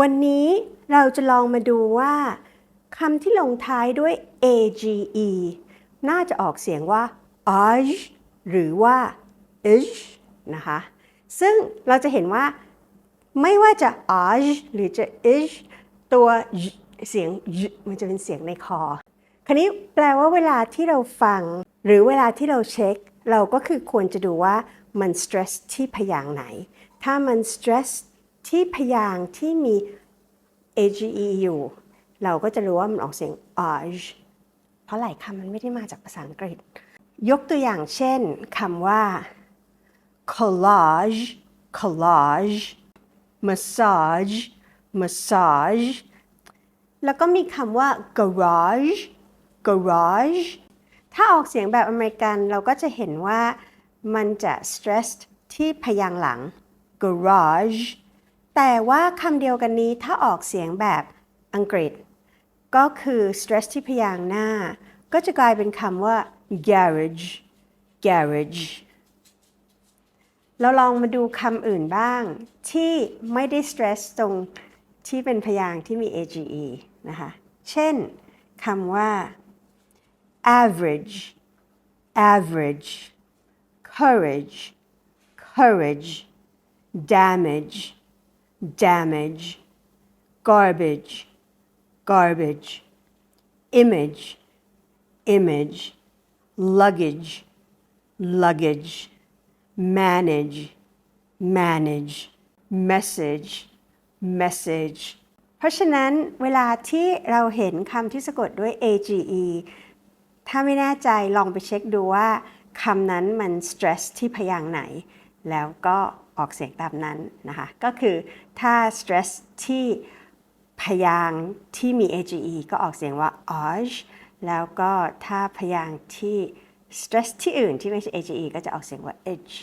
วันนี้เราจะลองมาดูว่าคำที่ลงท้ายด้วย age น่าจะออกเสียงว่า age หรือว่า ish นะคะ ซึ่งเราจะเห็นว่าไม่ว่าจะ age หรือจะ ish ตัวเสียงมันจะเป็นเสียงในคอ คราวนี้แปลว่าเวลาที่เราฟัง หรือเวลาที่เราเช็ค เราก็คือควรจะดูว่ามัน stress ที่พยางค์ไหน ถ้ามัน stress ที่พยางค์ที่มี age อยู่ เราก็จะรู้ว่ามันออกเสียง age เพราะหลายคำมันไม่ได้มาจากภาษาอังกฤษ ยกตัวอย่างเช่นคำว่า collage collage massage massage แล้วก็มีคำว่า garage garage ถ้าออกเสียงแบบอเมริกันเราก็จะเห็นว่ามันจะ stressed ที่พยางหลัง garage แต่ว่าคำเดียวกันนี้ถ้าออกเสียงแบบอังกฤษ ก็คือ stress ที่พยางหน้า ก็จะกลายเป็นคำว่า garage garage เราลองมาดูคำอื่นบ้าง ที่ไม่ได้ stress ตรงที่เป็นพยางที่มี age นะคะ เช่นคำว่า average average courage courage damage damage garbage garbage image image luggage luggage manage manage message message เพราะฉะนั้นเวลาที่เราเห็นคำที่สะกดด้วย age ถ้าไม่แน่ใจลองไปเช็คดูว่าคำนั้นมัน stress ที่พยางค์ไหน แล้วก็ออกเสียงตามนั้นนะคะ ก็คือถ้า stress ที่พยางที่มี age ก็ออกเสียงว่า oj แล้วก็ถ้าพยางที่ stress ที่อื่นที่ไม่ใช่ age ก็จะออกเสียงว่า edge